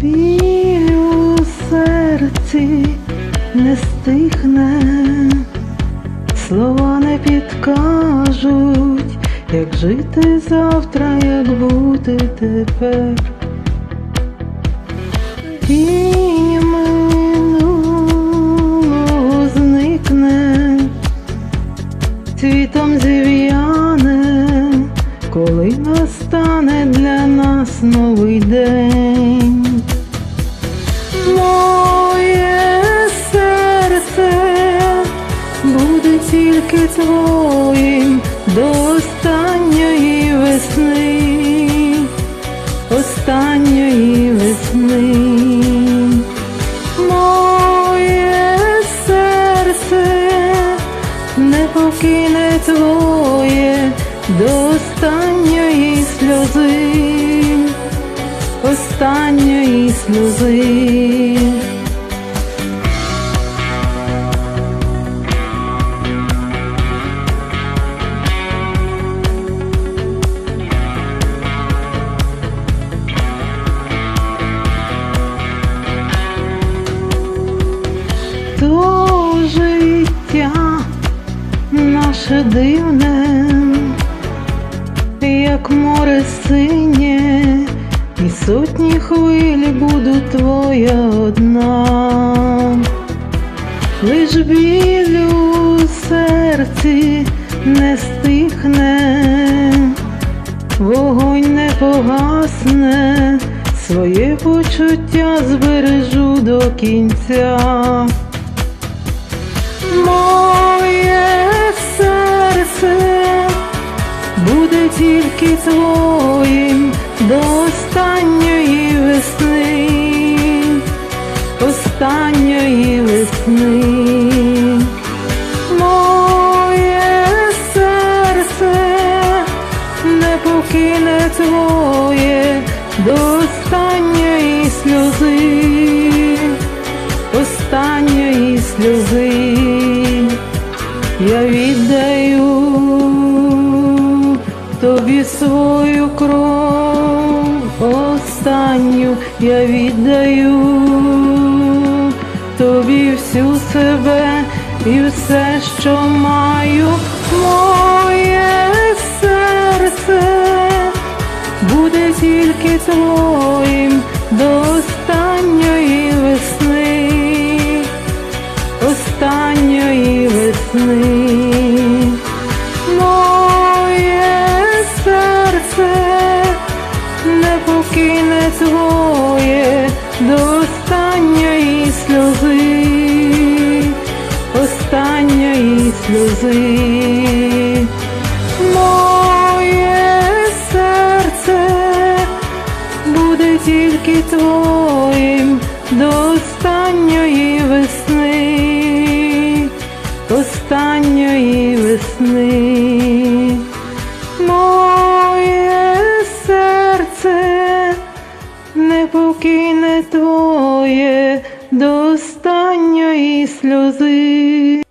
біль у серці не стихне, слова не підкажуть, як жити завтра, як бути тепер. Тінь минулого зникне, цвітом зів'яне, коли настане для нас новий день. Тільки твоїм до останньої весни, останньої весни. Моє серце не покине твоє до останньої сльози, останньої сльози. То життя наше дивне, як море синє, і сотні хвиль буду твоя одна, лиш біль у серці не стихне, вогонь не погасне, своє почуття збережу до кінця. Буде тільки твоїм до останньої весни, останньої весни. Моє серце не покине твоє до останньої сльози. Останньої сльози. Я тобі свою кров, останню я віддаю тобі всю себе і все, що маю, моє серце буде тільки твоїм до останньої весни, останньої весни. моє серце буде тільки твоїм до останньої весни, останньої весни, моє серце не покине твоє. До останньої сльози